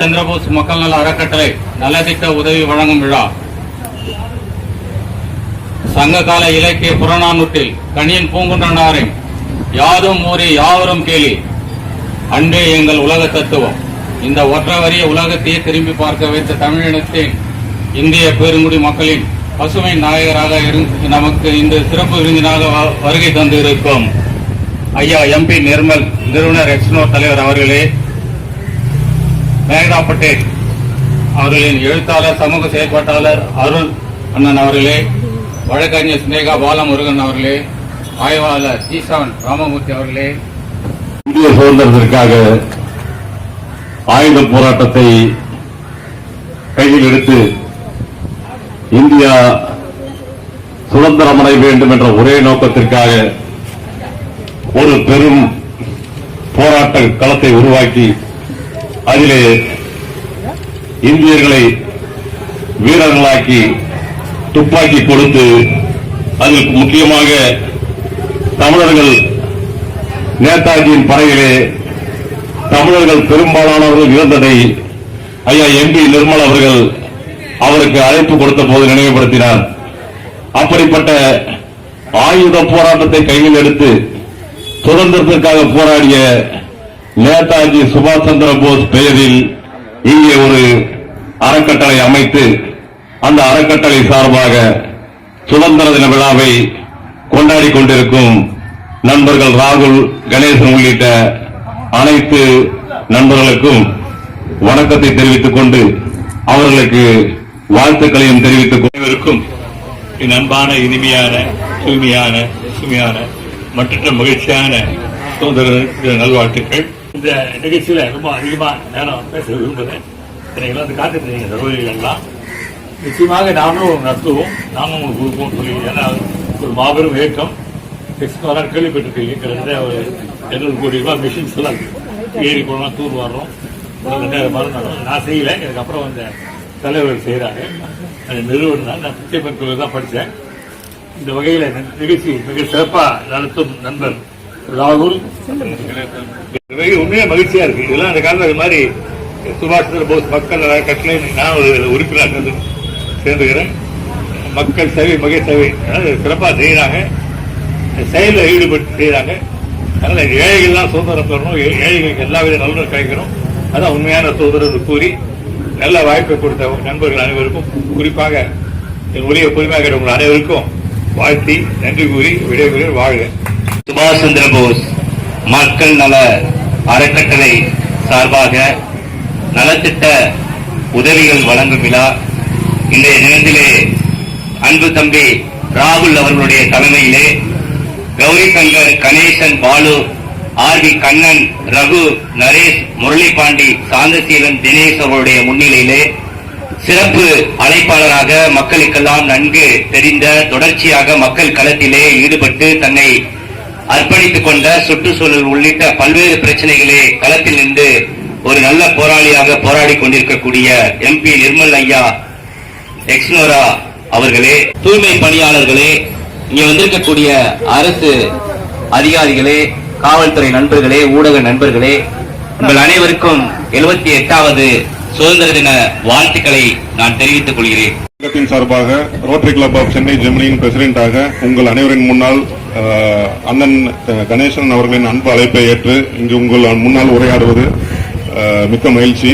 சந்திரபோஸ் மக்கள் நல அறக்கட்டளை நலத்திட்ட உதவி வழங்கும் விழா. சங்ககால இலக்கிய புறநானூற்றில் கணியன் பூங்குன்றனாரின் யாதும் ஊரே யாவரும் கேலி அன்பே எங்கள் உலக தத்துவம். இந்த ஒற்றை வரிய உலகத்தையே திரும்பி பார்க்க வைத்த தமிழினத்தின் இந்திய பெருங்குடி மக்களின் பசுமை நாயகராக இருந்து நமக்கு இந்த சிறப்பு விருந்தினாக வருகை தந்திருக்கும் ஐயா எம்பி நிர்மல் நிறுவனர் எக்ஸ்னோ தலைவர் அவர்களே மேகனா பட்டேல் அவர்களின் எழுத்தாளர் சமூக செயற்பாட்டாளர் அருள் அண்ணன் அவர்களே வழக்கறிஞர் சினேகா பாலமுருகன் அவர்களே ஆய்வாளர் ஜீசான் ராமமூர்த்தி அவர்களே. இந்திய சுதந்திரத்திற்காக ஆயுத போராட்டத்தை கையில் எடுத்து இந்தியா சுதந்திரம் அடைய வேண்டும் என்ற ஒரே நோக்கத்திற்காக ஒரு பெரும் போராட்ட களத்தை உருவாக்கி அதிலே இந்தியர்களை வீரர்களாக்கி துப்பாக்கி கொடுத்து அதில் முக்கியமாக தமிழர்கள் நேதாஜியின் படையிலே தமிழர்கள் பெரும்பாலானவர்கள் இறந்ததை ஐயா எம்பி நிர்மல் அவர்கள் அவருக்கு அழைப்பு கொடுத்த போது நினைவுபடுத்தினார். அப்படிப்பட்ட ஆயுத போராட்டத்தை கையில் எடுத்து சுதந்திரத்திற்காக போராடிய நேதாஜி சுபாஷ் சந்திர போஸ் பெயரில் இங்கே ஒரு அறக்கட்டளை அமைத்து அந்த அறக்கட்டளை சார்பாக சுதந்திர தின விழாவை கொண்டாடி கொண்டிருக்கும் நண்பர்கள் ராகுல் கணேசன் உள்ளிட்ட அனைத்து நண்பர்களுக்கும் வணக்கத்தை தெரிவித்துக் கொண்டு அவர்களுக்கு வாழ்த்துக்களையும் தெரிவித்துக் கொண்டிருக்கும் அன்பான இனிமையான தூய்மையான சுமையான மற்ற மகிழ்ச்சியான சுதந்திர நல்வாழ்த்துக்கள். இந்த நிகழ்ச்சியில ரொம்ப அதிகமா நேரம் பேச விரும்புகிறேன் நீங்கள் வந்து காத்துட்டு சகோதரிகள் எல்லாம். நிச்சயமாக நானும் நடத்துவோம். நாமும் உங்களுக்கு கொடுப்போம் சொல்லி ஏன்னா ஒரு மாபெரும் இயக்கம் எக்ஸ்ட்ரா கேள்விப்பட்டிருக்கீங்க கிட்டத்தட்ட ஒரு இருநூறு கோடி ரூபாய் மிஷின்ஸ் எல்லாம் ஏறி போனோம் தூர் வர்றோம். ரெண்டாயிரம் மரம் நான் செய்யல எனக்கு அப்புறம் அந்த தலைவர்கள் செய்கிறாங்க அது நிறுவனம் தான் நான் பிச்சை தான் படித்தேன் இந்த வகையில் நிகழ்ச்சி மிக சிறப்பாக நடத்தும் நண்பர் ராகுல். மிக உண்மையாக மகிழ்ச்சியா இருக்கு? இதெல்லாம் அந்த காலத்தில் இது மாதிரி சுபாஷ் சந்திர போஸ் மக்கள் நல கட்டளை நான் ஒரு உறுப்பினர் சேர்ந்து சேர்ந்துக்கிறேன். மக்கள் சேவை மகை சேவை சிறப்பாக செய்கிறாங்க. செயலில் ஈடுபட்டு செய்கிறாங்க. அதனால ஏழைகள்லாம் சுதந்திரம் பெறணும். ஏ- ஏழைகளுக்கு எல்லா வித நலனும் கிடைக்கணும். அதான் உண்மையான சுதந்திரம் கூறி நல்ல வாய்ப்பை கொடுத்த நண்பர்கள் அனைவருக்கும் குறிப்பாக என் உரிய பொறுமையாக உங்கள் அனைவருக்கும் வாழ்த்தி நன்றி கூறி விடைபெறுகிறேன். வாழ்க. சுபாஷ் சந்திர போஸ் மக்கள் நல அறக்கட்டளை சார்பாக நலத்திட்ட உதவிகள் வழங்கும் விழா. இன்றைய தினத்திலே அன்பு தம்பி ராகுல் அவர்களுடைய தலைமையிலே கௌரி சங்கர் கணேசன் பாலு ஆர் வி கண்ணன் ரகு நரேஷ் முரளி பாண்டி சாந்தசீலன் தினேஷ் அவர்களுடைய முன்னிலையிலே சிறப்பு அழைப்பாளராக மக்களுக்கெல்லாம் நன்கு தெரிந்த தொடர்ச்சியாக மக்கள் களத்திலே ஈடுபட்டு தன்னை அர்ப்பணித்துக் கொண்ட சுற்றுச்சூழல் உள்ளிட்ட பல்வேறு பிரச்சனைகளை களத்தில் நின்று ஒரு நல்ல போராளியாக போராடி கொண்டிருக்கக்கூடிய எம்பி நிர்மல் ஐயா எக்ஸ்னோரா அவர்களே தூய்மை பணியாளர்களே இங்க வந்திருக்கக்கூடிய அரசு அதிகாரிகளே காவல்துறை நண்பர்களே ஊடக நண்பர்களே உங்கள் அனைவருக்கும் எழுபத்தி எட்டாவது சுதந்திர தின வாழ்த்துக்களை நான் தெரிவித்துக் கொள்கிறேன். சங்கத்தின் சார்பாக ரோட்டரி கிளப் ஆஃப் சென்னை ஜெர்மனியின் பிரசிடென்டாக உங்கள் அனைவரின் முன்னால் அண்ணன் கணேசன் அவர்களின் அன்பு அழைப்பை ஏற்று இங்கு உங்கள் முன்னால் உரையாடுவது மிக்க மகிழ்ச்சி.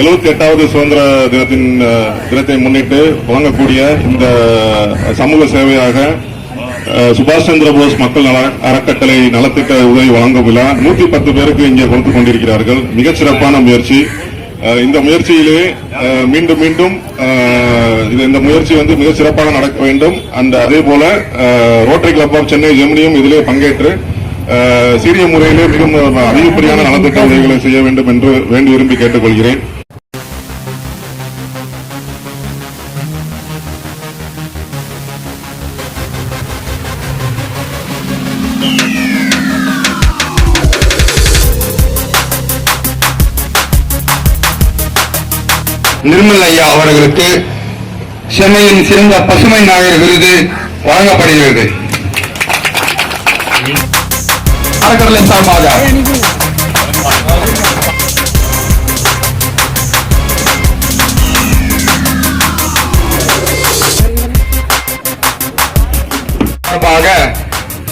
எழுபத்தி எட்டாவது சுதந்திர தினத்தின் தினத்தை முன்னிட்டு வழங்கக்கூடிய இந்த சமூக சேவையாக சுபாஷ் சந்திர போஸ் மக்கள் நல அறக்கட்டளை நலத்திட்ட உதவி வழங்கும் விழா நூற்றி பத்து பேருக்கு இங்கே கொடுத்து கொண்டிருக்கிறார்கள். மிகச் சிறப்பான முயற்சி. இந்த முயற்சியிலே மீண்டும் மீண்டும் இது இந்த முயற்சி வந்து மிக சிறப்பாக நடக்க வேண்டும். அந்த அதே போல ரோட்டரி கிளப் ஆஃப் சென்னை ஜெமினியும் இதிலே பங்கேற்று சீரிய முறையிலே மிகவும் அதிகப்படியான நலத்திட்ட உதவிகளை செய்ய வேண்டும் என்று வேண்டி விரும்பி கேட்டுக்கொள்கிறேன். நிர்மல் ஐயா அவர்களுக்கு சென்னையின் சிறந்த பசுமை நாயர் விருது வழங்கப்படுகிறது. அறக்கடலை சார்பாக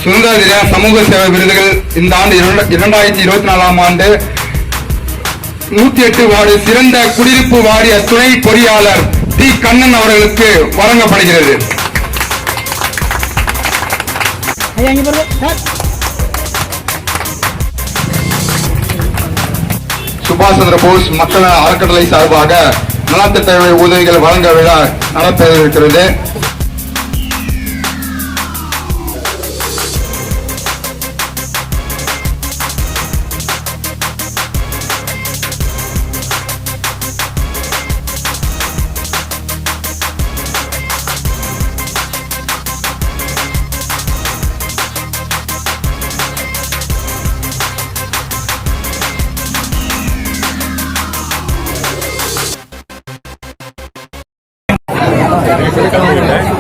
சுதந்திர தின சமூக சேவை விருதுகள் இந்த ஆண்டு இரண்டாயிரத்தி இருபத்தி நாலாம் ஆண்டு நூத்தி எட்டு வார்டு சிறந்த குடியிருப்பு வாரிய துணை பொறியாளர் டி கண்ணன் அவர்களுக்கு வழங்கப்படுகிறது. சுபாஷ் சந்திர போஸ் மக்கள் அறக்கட்டளை சார்பாக நலத்திட்ட உதவிகள் வழங்க விழா நடைபெற இருக்கிறது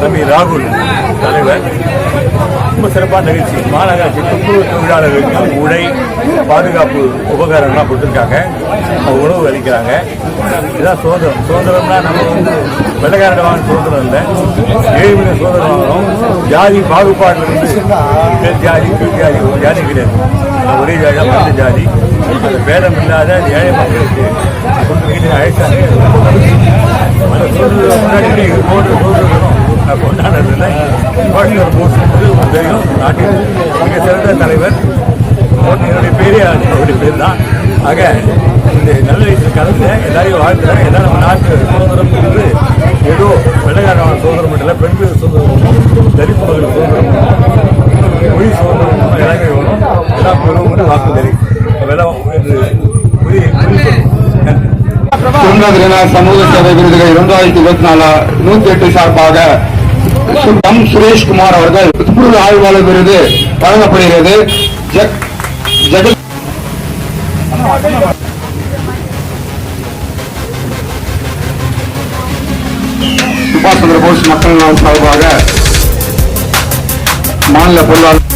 தம்பி ராகுல் தலைவர். ரொம்ப சிறப்பான நிகழ்ச்சி. மாநகராட்சி துப்புரவு தொழிலாளர்களுக்கு உடை பாதுகாப்பு உபகரணம்லாம் கொடுத்துருக்காங்க. அவங்க உணவு அளிக்கிறாங்க. இதான் சுதந்திரம். சுதந்திரம்னா நம்ம வந்து வெள்ளக்காரன் வாங்க சுதந்திரம் இல்லை. ஏழு மணி சுதந்திரம் வாங்கணும். ஜாதி பாகுபாடு இருந்து ஜாதி கீழ் ஜாதி ஒரு ஜாதி கிடையாது. ஒரே ஜாதி தான் மற்ற ஜாதி. அந்த பேதம் இல்லாத ஏழை மக்களுக்கு கொண்டு வீட்டில் அழைத்தாங்க அந்த சுதந்திரம் முன்னாடி போட்டு சுதந்திரம் கொண்டாடுறதுல பாட்டிலர் போஸ் வந்து உங்களுக்கு நாட்டின் மிக சிறந்த தலைவர். என்னுடைய பேரே அவருடைய பேர் தான் ஆக இந்த நல்ல வயசுல கலந்து எல்லாரையும் வாழ்த்துறேன். எல்லாம் நம்ம நாட்டு சுதந்திரம் என்று ஏதோ வெள்ளக்காரமான சுதந்திரம் மட்டும் இல்லை பெண்கள் சுதந்திரம் தலித் மகள் சுதந்திரம் மொழி சுதந்திரம் எல்லாமே வேணும். எல்லாம் பெறுவோம் வாக்கு தெரியும் வெள்ளம் என்று புரிய புரிய சமூக சேவை விருதுகள் இரண்டாயிரத்தி இருபத்தி நாலு நூத்தி எட்டு சார்பாக எம் சுரேஷ்குமார் அவர்கள் துப்புரவு ஆய்வாளர் விருது வழங்கப்படுகிறது. ஜெகத் சுபாஷ் சந்திர போஸ் மக்கள் நலன் சார்பாக மாநில பொருளாளர்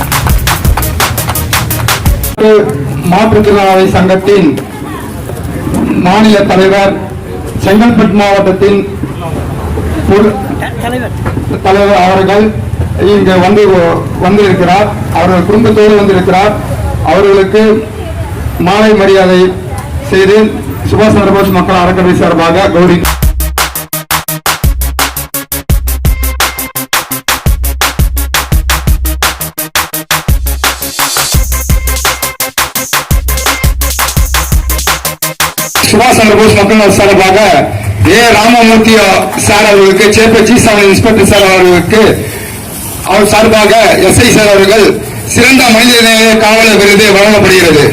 மாற்றுத்திறனாளி சங்கத்தின் மாநில தலைவர் செங்கல்பட்டு மாவட்டத்தின் தலைவர். அவர்கள் இங்கு வந்து வந்திருக்கிறார். அவர்கள் குடும்பத்தோடு வந்திருக்கிறார். அவர்களுக்கு மாலை மரியாதை செய்து சுபாஷ் சந்திரபோஸ் மக்கள் அறக்கட்டளை சார்பாக கௌரி சுபாஷ் சந்திரபோஸ் மக்கள் சார்பாக ஏ ராமமூர்த்தி சார் அவர்களுக்கு சேப்ப ஜி சாமி இன்ஸ்பெக்டர் சார் அவர்களுக்கு அவர் சார்பாக எஸ்ஐ சார் அவர்கள் சிறந்த மனிதநேய காவலர் விருது வழங்கப்படுகிறது.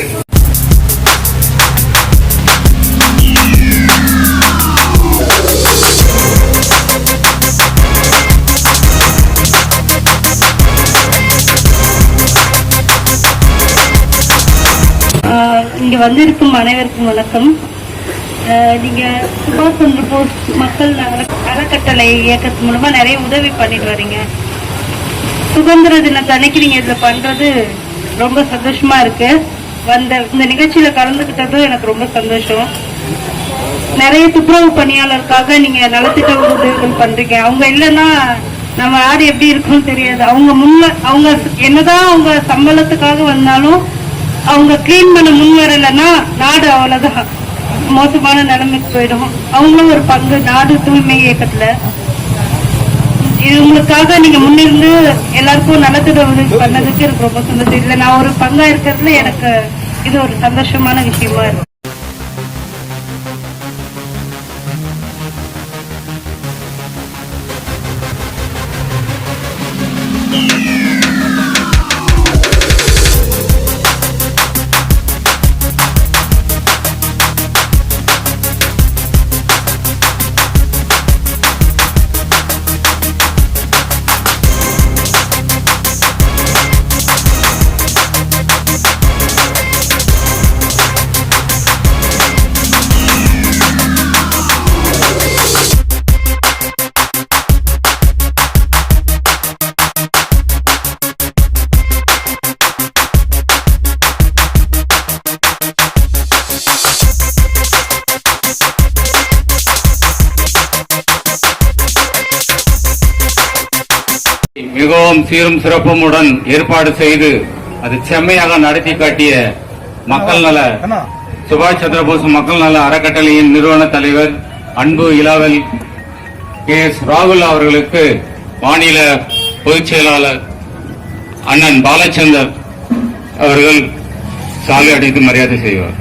ஆஹ் இங்க வந்திருக்கும் அனைவருக்கும் வணக்கம். நீங்க சுபாஷ் சந்திர போஸ் மக்கள் நகர அறக்கட்டளை இயக்கத்து மூலமா நிறைய உதவி பண்ணிட்டு வரீங்க. சுதந்திர தினத்தை அன்னைக்கு நீங்க இதுல பண்றது ரொம்ப சந்தோஷமா இருக்கு. வந்த இந்த நிகழ்ச்சியில கலந்துக்கிட்டதும் எனக்கு ரொம்ப சந்தோஷம். நிறைய துப்புரவு பணியாளருக்காக நீங்க நலத்திட்ட உதவிகள் பண்றீங்க. அவங்க இல்லைன்னா நம்ம நாடு எப்படி இருக்கும்னு தெரியாது. அவங்க முன்ன அவங்க என்னதான் அவங்க சம்பளத்துக்காக வந்தாலும் அவங்க கிளீன் பண்ண முன் வரலைன்னா நாடு அவ்வளவுதான். மோசமான நிலைமைக்கு போயிடும். அவங்களும் ஒரு பங்கு நாடு தூய்மை இயக்கத்துல. இது உங்களுக்காக நீங்க முன்னிருந்து எல்லாருக்கும் நலத்திட உதவி பண்ணதுக்கு எனக்கு ரொம்ப சந்தோஷம். இதுல நான் ஒரு பங்கா இருக்கிறதுல எனக்கு இது ஒரு சந்தோஷமான விஷயமா இருக்கும் மிகவும் சீரும் சிறப்புமுடன் ஏற்பாடு செய்து அது செம்மையாக நடத்தி காட்டிய மக்கள் நல சுபாஷ் சந்திரபோஸ் மக்கள் நல அறக்கட்டளையின் நிறுவன தலைவர் அன்பு இளாவல் கே எஸ் ராகுல் அவர்களுக்கு மாநில பொதுச் செயலாளர் அண்ணன் பாலச்சந்தர் அவர்கள் சாலை அடித்து மரியாதை செய்வார்.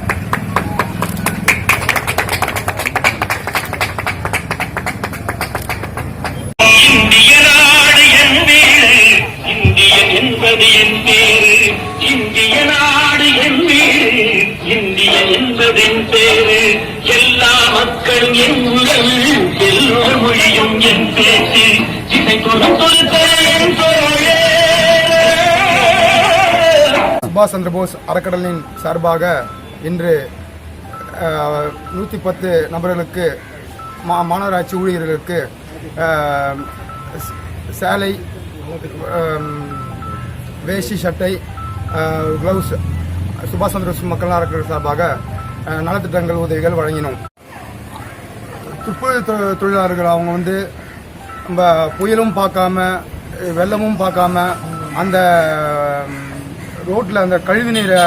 சுபாஷ் சந்திரபோஸ் அறக்கடலின் சார்பாக இன்று நூற்றி பத்து நபர்களுக்கு மா மாநகராட்சி ஊழியர்களுக்கு சேலை வேஷ்டி சட்டை க்ளவுஸ் சுபாஷ் சந்திரபோஸ் மக்கள் அறக்கட்டளை சார்பாக நலத்திட்டங்கள் உதவிகள் வழங்கினோம். துப்புரவு தொழிலாளர்கள் அவங்க வந்து நம்ம புயலும் பார்க்காம வெள்ளமும் பார்க்காம அந்த ரோட்டில் அந்த கழிவு நீரை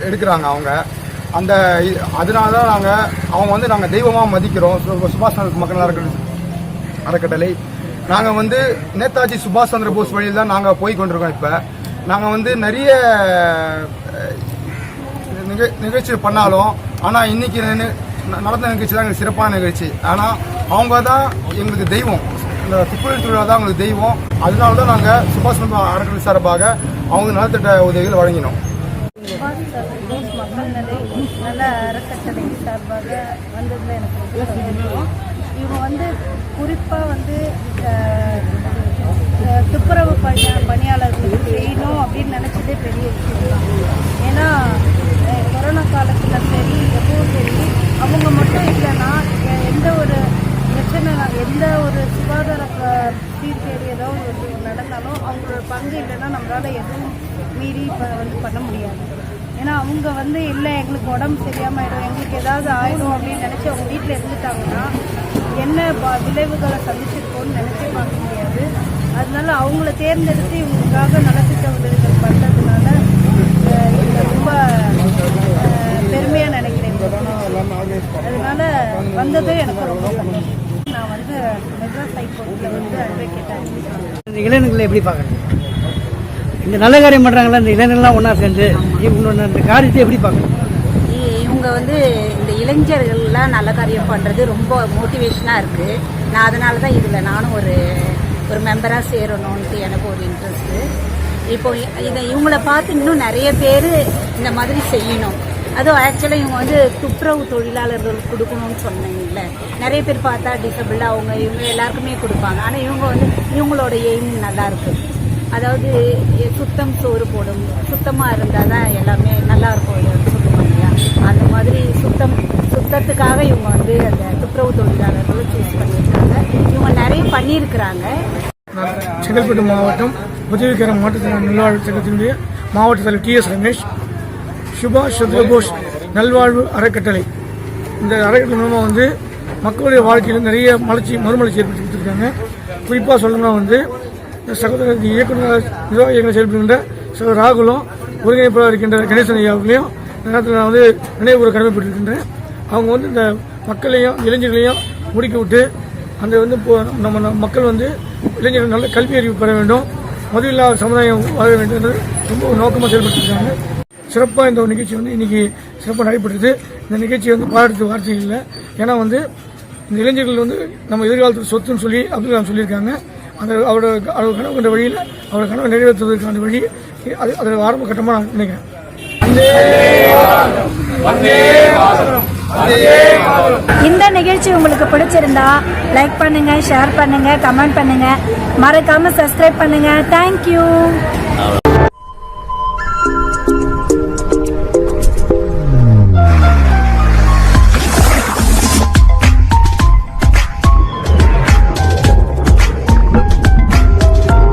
எடுக்கிறாங்க அவங்க. அந்த அதனால தான் நாங்கள் அவங்க வந்து நாங்கள் தெய்வமாக மதிக்கிறோம். சு- சுபாஷ் சந்திர மக்கள் அறக்கட்டளை அறக்கட்டளை. நாங்கள் வந்து நேதாஜி சுபாஷ் சந்திர போஸ் வழியில் தான் நாங்கள் போய் கொண்டிருக்கோம் இப்போ. நாங்கள் வந்து நிறைய நிக- நிகழ்ச்சி பண்ணாலும் ஆனால் இன்னைக்கு நடந்த நிகழ்ச்சி தான் எங்களுக்கு சிறப்பான நிகழ்ச்சி. ஆனால் அவங்க தான் எங்களுக்கு தெய்வம். இந்த துப்புரவு திருவிழா தான் அவங்களுக்கு தெய்வம். அதனால தான் நாங்கள் சுபாஷ் சந்திர அறக்கட்டளை சார்பாக அவங்க நலத்திட்ட உதவிகள் வழங்கினோம். மக்கள் நிலை நல்ல அறக்கட்டளை சார்பாக வந்ததில் எனக்கு இவங்க வந்து குறிப்பாக வந்து துப்புரவு பணி பணியாளர்களுக்கு செய்யணும் அப்படின்னு நினச்சதே பெரிய விஷயம். ஏன்னா கொரோனா காலத்தில் சரி எப்பவும் சரி அவங்க மட்டும் இல்லைன்னா எந்த ஒரு பிரச்சனை எந்த ஒரு சுகாதார சீர்கேடு ஏதோ ஒரு நடந்தாலும் அவங்களோட பங்கு இல்லைன்னா நம்மளால் எதுவும் மீறி இப்போ வந்து பண்ண முடியாது. ஏன்னா அவங்க வந்து இல்லை எங்களுக்கு உடம்பு சரியாமாயிடும் எங்களுக்கு ஏதாவது ஆயிடும் அப்படின்னு நினச்சி அவங்க வீட்டில் இருந்துட்டாங்கன்னா என்ன ப- விளைவுகளை சந்திச்சிருக்கோம்னு நினச்சி பார்க்க முடியாது. அதனால அவங்கள தேர்ந்தெடுத்து இவங்களுக்காக நலத்திட்ட உதவிகள் பண்ணுறதுனால இதில் ரொம்ப அஹ், பெருமையா நினைக்கிறேன். அதனால வந்ததும் எனக்கு ரொம்ப சந்தோஷம். நான் வந்து மெட்ராஸ் ஹைகோர்ட்டில் வந்து அட்வொகேட் ஆகிருக்கேன் இந்த இளைஞர்களை எப்படி பார்க்குறீங்க இந்த நல்ல காரியம் பண்ணுறாங்களா இந்த இளைஞர்கள்லாம் ஒன்றா சேர்ந்து இவங்களோட இந்த காரியத்தை எப்படி பார்க்குறீங்க இவங்க வந்து இந்த இளைஞர்கள்லாம் நல்ல காரியம் பண்ணுறது ரொம்ப மோட்டிவேஷனாக இருக்குது நான் அதனால தான் இதில் நானும் ஒரு ஒரு மெம்பராக சேரணும்ன்ட்டு எனக்கு ஒரு இன்ட்ரெஸ்ட்டு இப்போ இதை இவங்கள பார்த்து இன்னும் நிறைய பேர் இந்த மாதிரி செய்யணும். அதுவும் ஆக்சுவலாக இவங்க வந்து துப்புரவு தொழிலாளர்களுக்கு கொடுக்கணும்னு சொன்னீங்கல்ல. நிறைய பேர் பார்த்தா டிசபிள் அவங்க இவங்க எல்லாருக்குமே கொடுப்பாங்க. ஆனால் இவங்க வந்து இவங்களோட எய்ம் நல்லா இருக்கு. அதாவது சுத்தம் சோறு போடும். சுத்தமாக இருந்தால் தான் எல்லாமே நல்லா இருக்கும் சொல்லுவாங்க இல்லையா? அந்த மாதிரி சுத்தம் சுத்தத்துக்காக இவங்க வந்து அந்த துப்புரவு தொழிலாளர்களை சூஸ் பண்ணியிருக்காங்க. இவங்க நிறைய பண்ணியிருக்கிறாங்க. செங்கல்பட்டு மாவட்டம் உதவிக்கர மாற்றுத்திறன் நல்வாழ்வு சங்கத்தினுடைய மாவட்ட தலைவர் டி எஸ் ரமேஷ் சுபாஷ் சந்திரபோஸ் நல்வாழ்வு அறக்கட்டளை. இந்த அறக்கட்டளை மூலமாக வந்து மக்களுடைய வாழ்க்கையில் நிறைய மலர்ச்சி மறுமலர்ச்சி ஏற்படுத்தி கொடுத்துருக்காங்க. குறிப்பாக சொல்லணும்னா வந்து இந்த சகோதரர் இயக்குநர் நிர்வாக இயக்குநர் செயல்படுகின்ற சகோதரர் ராகுலும் ஒருங்கிணைப்பாளர் இருக்கின்ற கணேசன் ஐயா அவர்களையும் இந்த நேரத்தில் நான் வந்து நினைவுகூர கடமைப்பட்டிருக்கின்றேன். அவங்க வந்து இந்த மக்களையும் இளைஞர்களையும் முடிக்க விட்டு அந்த வந்து இப்போ நம்ம மக்கள் வந்து இளைஞர்கள் நல்ல கல்வி அறிவு பெற வேண்டும். மது இல்லாத சமுதாயம் வாழ வேண்டும் என்று ரொம்ப நோக்கமாக செயல்பட்டுருக்காங்க சிறப்பாக இந்த ஒரு நிகழ்ச்சி வந்து இன்றைக்கி சிறப்பாக நடைபெற்றது. இந்த நிகழ்ச்சி வந்து பாராட்டு வார்த்தை இல்லை. ஏன்னா வந்து இந்த இளைஞர்கள் வந்து நம்ம எதிர்காலத்தில் சொத்துன்னு சொல்லி அப்துல் கலாம் சொல்லியிருக்காங்க. அந்த அவரோட அவர் கனவு கண்ட வழியில் அவரோட கனவை நிறைவேற்றுவதற்கான வழி அது அதில் ஆரம்ப கட்டமாக நான் நினைக்கிறேன். இந்த நிகழ்ச்சி உங்களுக்கு பிடிச்சிருந்தா லைக் பண்ணுங்க ஷேர் பண்ணுங்க கமெண்ட் பண்ணுங்க. மறக்காம சப்ஸ்கிரைப் பண்ணுங்க. தேங்க்யூ